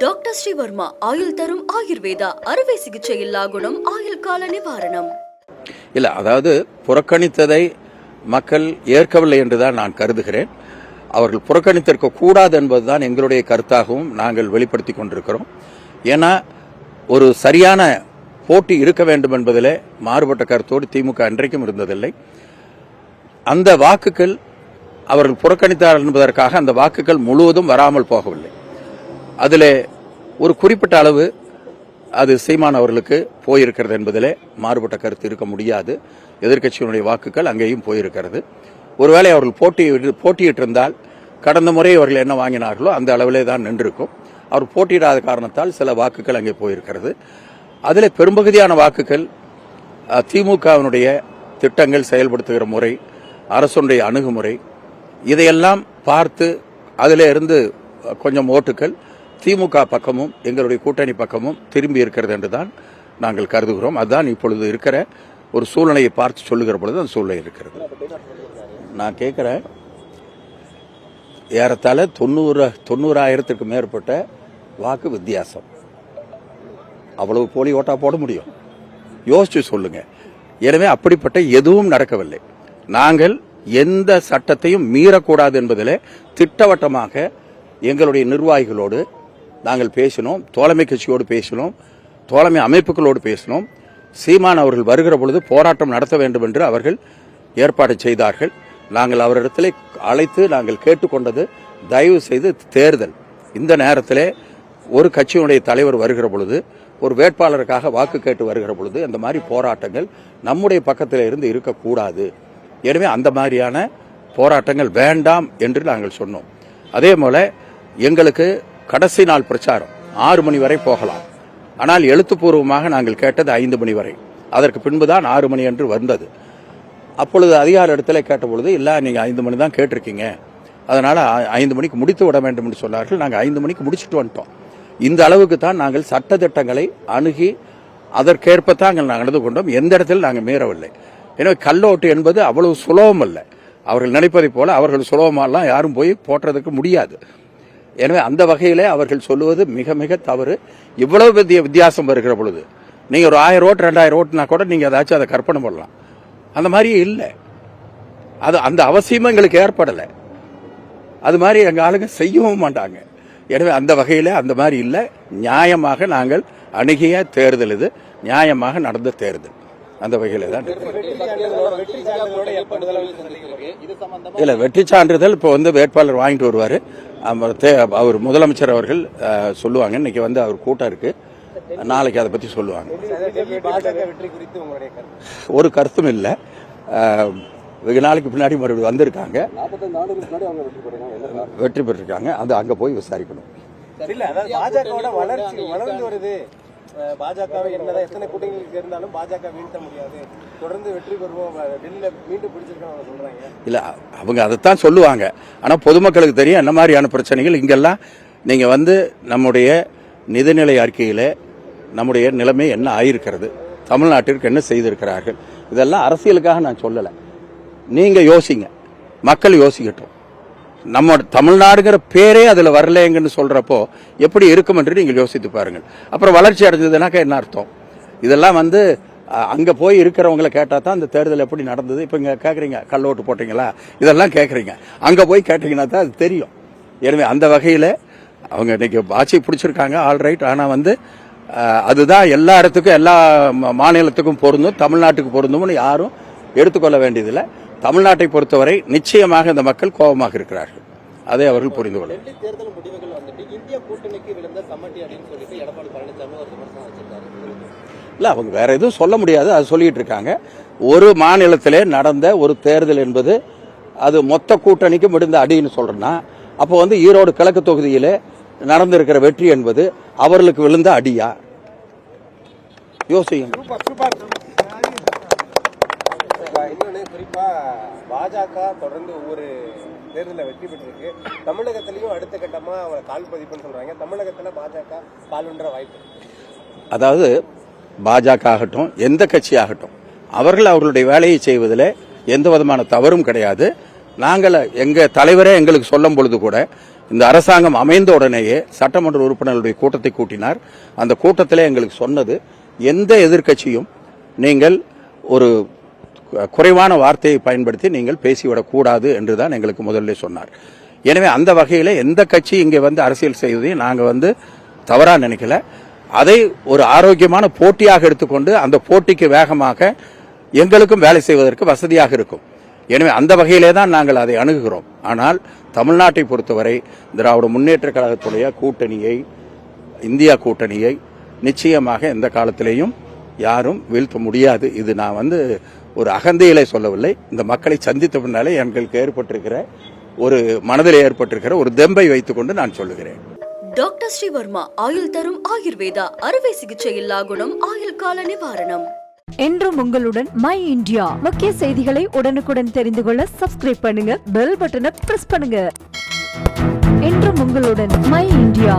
Doctor Sreevarma ஆயுள் தரும் ஆயுர்வேதா அறுவை சிகிச்சை இல்லா குணம் ஆயுள் கால நிவாரணம். இல்லை அதாவது புறக்கணித்ததை மக்கள் ஏற்கவில்லை என்றுதான் நான் கருதுகிறேன். அவர்கள் புறக்கணித்திருக்க கூடாது என்பதுதான் எங்களுடைய கருத்தாகவும் நாங்கள் வெளிப்படுத்தி கொண்டிருக்கிறோம். ஏன்னா ஒரு சரியான போட்டி இருக்க வேண்டும் என்பதிலே மாறுபட்ட கருத்தோடு திமுக அன்றைக்கும் இருந்ததில்லை. அந்த வாக்குகள் அவர்கள் புறக்கணித்தார் என்பதற்காக அந்த வாக்குகள் முழுவதும் வராமல் போகவில்லை. அதில் ஒரு குறிப்பிட்ட அளவு அது சீமான் அவர்களுக்கு போயிருக்கிறது என்பதிலே மாறுபட்ட கருத்து இருக்க முடியாது. எதிர்க்கட்சியினுடைய வாக்குகள் அங்கேயும் போயிருக்கிறது. ஒருவேளை அவர்கள் போட்டி போட்டியிட்டிருந்தால் கடந்த முறை அவர்கள் என்ன வாங்கினார்களோ அந்த அளவிலே தான் நின்றிருக்கும். அவர் போட்டியிடாத காரணத்தால் சில வாக்குகள் அங்கே போயிருக்கிறது. அதில் பெரும்பகுதியான வாக்குகள் திமுகவினுடைய திட்டங்கள் செயல்படுத்துகிற முறை அரசுடைய அணுகுமுறை இதையெல்லாம் பார்த்து அதில் இருந்து கொஞ்சம் ஓட்டுகள் திமுக பக்கமும் எங்களுடைய கூட்டணி பக்கமும் திரும்பி இருக்கிறது என்று தான் நாங்கள் கருதுகிறோம். அதுதான் இப்பொழுது இருக்கிற ஒரு சூழ்நிலையை பார்த்து சொல்லுகிற பொழுது அந்த சூழ்நிலை இருக்கிறது. நான் கேட்குறேன் ஏறத்தாழ தொண்ணூறு தொண்ணூறாயிரத்துக்கு மேற்பட்ட வாக்கு வித்தியாசம். அவ்வளவு போலி ஓட்டா போட முடியும். யோசிச்சு சொல்லுங்க. எனவே அப்படிப்பட்ட எதுவும் நடக்கவில்லை. நாங்கள் எந்த சட்டத்தையும் மீறக்கூடாது என்பதில் திட்டவட்டமாக எங்களுடைய நிர்வாகிகளோடு நாங்கள் பேசினோம் தோழமை கட்சியோடு பேசினோம் தோழமை அமைப்புகளோடு பேசினோம். சீமான் அவர்கள் வருகிற பொழுது போராட்டம் நடத்த வேண்டும் என்று அவர்கள் ஏற்பாடு செய்தார்கள். நாங்கள் அவரிடத்தில் அழைத்து நாங்கள் கேட்டுக்கொண்டது தயவு செய்து தேர்தல். இந்த நேரத்தில் ஒரு கட்சியினுடைய தலைவர் வருகிற பொழுது ஒரு வேட்பாளருக்காக வாக்கு கேட்டு வருகிற பொழுது அந்த மாதிரி போராட்டங்கள் நம்முடைய பக்கத்தில் இருந்து இருக்கக்கூடாது. எனவே அந்த மாதிரியான போராட்டங்கள் வேண்டாம் என்று நாங்கள் சொன்னோம். அதே போல் எங்களுக்கு கடைசி நாள் பிரச்சாரம். ஆறு மணி வரை போகலாம். ஆனால் எழுத்துப்பூர்வமாக நாங்கள் கேட்டது ஐந்து மணி வரை. அதற்கு பின்புதான் ஆறு மணி என்று வந்தது. அப்பொழுது அதிகார இடத்துல கேட்டபொழுது இல்லை நீங்கள் ஐந்து மணி தான் கேட்டிருக்கீங்க. அதனால் ஐந்து மணிக்கு முடித்து விட வேண்டும் என்று சொன்னார்கள். நாங்கள் ஐந்து மணிக்கு முடிச்சுட்டு வந்துட்டோம். இந்த அளவுக்கு தான் நாங்கள் சட்டத்திட்டங்களை அணுகி அதற்கேற்பத்தான் நாங்கள் நடந்து கொண்டோம். எந்த இடத்தில் நாங்கள் மீறவில்லை. எனவே கல்லோட்டு என்பது அவ்வளவு சுலபம் அல்ல. அவர்கள் நினைப்பதைப் போல அவர்கள் சுலபமாலாம் யாரும் போய் போட்டுறதுக்கு முடியாது. எனவே அந்த வகையிலே அவர்கள் சொல்லுவது மிக மிக தவறு. இவ்வளவு பெரிய வித்தியாசம் வருகிற பொழுது நீங்கள் ஒரு ஆயிரம் ஓட்டு ரெண்டாயிரம் ஓட்டுனா கூட நீங்கள் ஏதாச்சும் அதை கற்பனை பண்ணலாம். அந்த மாதிரி இல்லை. அது அந்த அவசியமும் எங்களுக்கு ஏற்படலை. அது மாதிரி எங்கள் ஆளுங்க செய்யவும் மாட்டாங்க. எனவே அந்த வகையில் அந்த மாதிரி இல்லை. நியாயமாக நாங்கள் அணுகிய தேர்தல் இது. நியாயமாக நடந்த தேர்தல். அந்த வகையில் தான். இல்ல வெற்றி சான்றிதழ் இப்போ வந்து வேட்பாளர் வாங்கிட்டு வருவாரு. அவர் முதலமைச்சர் அவர்கள் சொல்லுவாங்க. இன்னைக்கு வந்து அவர் கூட்டம் இருக்கு. நாளைக்கு அதை பத்தி சொல்லுவாங்க. ஒரு கருத்தும் இல்லை. வெகு நாளைக்கு பின்னாடி மறுபடியும் வந்திருக்காங்க. வெற்றி பெற்றிருக்காங்க. அது அங்க போய் விசாரிக்கணும். இல்ல அதாவது பாஜகவோட வளர்ச்சி வளர்ந்து வருது. பாஜகவை என்னதான் எத்தனை கூட்டணிகளுக்கு இருந்தாலும் பாஜக வீழ்த்த முடியாது. தொடர்ந்து வெற்றி பெறுவோம். டெல்லியில மீண்டும் பிடிச்சிருக்கோம் சொல்றாங்க. இல்ல அவங்க அதைத்தான் சொல்லுவாங்க. ஆனா பொதுமக்களுக்கு தெரியும் என்ன மாதிரியான பிரச்சனைகள். இங்கெல்லாம் நீங்க வந்து நம்முடைய நிதிநிலை அறிக்கையில நம்முடைய நிலைமை என்ன ஆயிருக்கிறது தமிழ்நாட்டிற்கு என்ன செய்திருக்கிறார்கள் இதெல்லாம் அரசியலுக்காக நான் சொல்லலை. நீங்க யோசிங்க. மக்கள் யோசிக்கட்டும். நம்ம தமிழ்நாடுங்கிற பேரே அதில் வரலைங்கன்னு சொல்கிறப்போ எப்படி இருக்கும் என்று நீங்கள் யோசித்து பாருங்கள். அப்புறம் வளர்ச்சி அடைஞ்சதுனாக்கா என்ன அர்த்தம்? இதெல்லாம் வந்து அங்கே போய் இருக்கிறவங்கள கேட்டால் தான் அந்த தேர்தல் எப்படி நடந்தது? இப்போ இங்கே கேட்குறீங்க கல் கள்ளோட்டு போட்டிங்களா? இதெல்லாம் கேட்குறீங்க அங்கே போய் கேட்டீங்கன்னா தான் அது தெரியும். எனவே அந்த வகையில் அவங்க இன்னைக்கு ஆட்சி பிடிச்சிருக்காங்க ஆல் ரைட் வந்து அதுதான் எல்லா இடத்துக்கும் எல்லா மா- மாநிலத்துக்கும் பொருந்தும் தமிழ்நாட்டுக்கு பொருந்தும்னு யாரும் எடுத்துக்கொள்ள வேண்டியதில்லை. தமிழ்நாட்டை பொறுத்தவரை நிச்சயமாக இந்த மக்கள் கோபமாக இருக்கிறார்கள். அதை அவர்கள் புரிந்து கொள்ள டெல்லி தேர்தல் முடிவுகள் வந்துட்டு இந்திய கூட்டணிக்கு விழுந்த சம்மட்டி அப்படின்னு சொல்லிட்டு எடப்பாடி பழனிசாமி ஒரு விமர்சனம் வச்சிருக்காரு. இல்ல அவங்க வேற எதுவும் சொல்ல முடியாது. அது சொல்லிட்டு இருக்காங்க. ஒரு மாநிலத்திலே நடந்த ஒரு தேர்தல் என்பது அது மொத்த கூட்டணிக்கு விழுந்த அடின்னு சொல்றேன்னா அப்போ வந்து ஈரோடு கிழக்கு தொகுதியிலே நடந்திருக்கிற வெற்றி என்பது அவர்களுக்கு விழுந்த அடியா? யோசிங்க இன்னொன்று குறிப்பாக பாஜக தொடர்ந்து ஒவ்வொரு தேர்தலில் வெற்றி பெற்றிருக்கு. தமிழகத்திலையும் அடுத்த கட்டமாக அவங்க கால் பதிப்புன்னு சொல்கிறாங்க தமிழகத்தில் பாஜக காலுன்ற வாய்ப்பு. அதாவது பாஜக ஆகட்டும் எந்த கட்சி ஆகட்டும் அவர்கள் அவர்களுடைய வேலையை செய்வதில் எந்த விதமான தவறும் கிடையாது. நாங்கள் எங்கள் தலைவரே எங்களுக்கு சொல்லும் பொழுது கூட இந்த அரசாங்கம் அமைந்த உடனேயே சட்டமன்ற உறுப்பினர்களுடைய கூட்டத்தை கூட்டினார். அந்த கூட்டத்தில் எங்களுக்கு சொன்னது எந்த எதிர்க்கட்சியும் நீங்கள் ஒரு குறைவான வார்த்தையை பயன்படுத்தி நீங்கள் பேசிவிடக்கூடாது என்று என்றுதான் எங்களுக்கு முதல்ல சொன்னார். எனவே அந்த வகையில் எந்த கட்சி இங்கே வந்து அரசியல் செய்வதையும் நாங்கள் வந்து தவறாக நினைக்கல. அதை ஒரு ஆரோக்கியமான போட்டியாக எடுத்துக்கொண்டு அந்த போட்டிக்கு வேகமாக எங்களுக்கும் வேலை செய்வதற்கு வசதியாக இருக்கும். எனவே அந்த வகையிலே தான் நாங்கள் அதை அணுகுகிறோம். ஆனால் தமிழ்நாட்டை பொறுத்தவரை திராவிட முன்னேற்ற கழகத்துடைய கூட்டணியை இந்தியா கூட்டணியை நிச்சயமாக எந்த காலத்திலேயும் யாரும் வீழ்த்த முடியாது. இது நான் வந்து ஒரு அகந்தையிலே சொல்லவில்லை. இந்த மக்களை சந்தித்த பின்னாலே எங்களுக்கு ஏற்பட்டிருக்கிற ஒரு மனதில் ஏற்பட்டிருக்கிற ஒரு தெம்பை வைத்துக்கொண்டு நான் சொல்லுகிறேன். டாக்டர் ஸ்ரீவர்மா ஆயுள் தரும் ஆயுர்வேதா அறுவை சிகிச்சை இல்லா குணம் ஆயுள் கால நிவாரணம். என்றும் உங்களுடன் மை இந்தியா. முக்கிய செய்திகளை உடனுக்குடன் தெரிந்து கொள்ள சப்ஸ்கிரைப் பண்ணுங்க பெல் பட்டனை பிரஸ் பண்ணுங்க. என்றும் உங்களுடன் மை இந்தியா.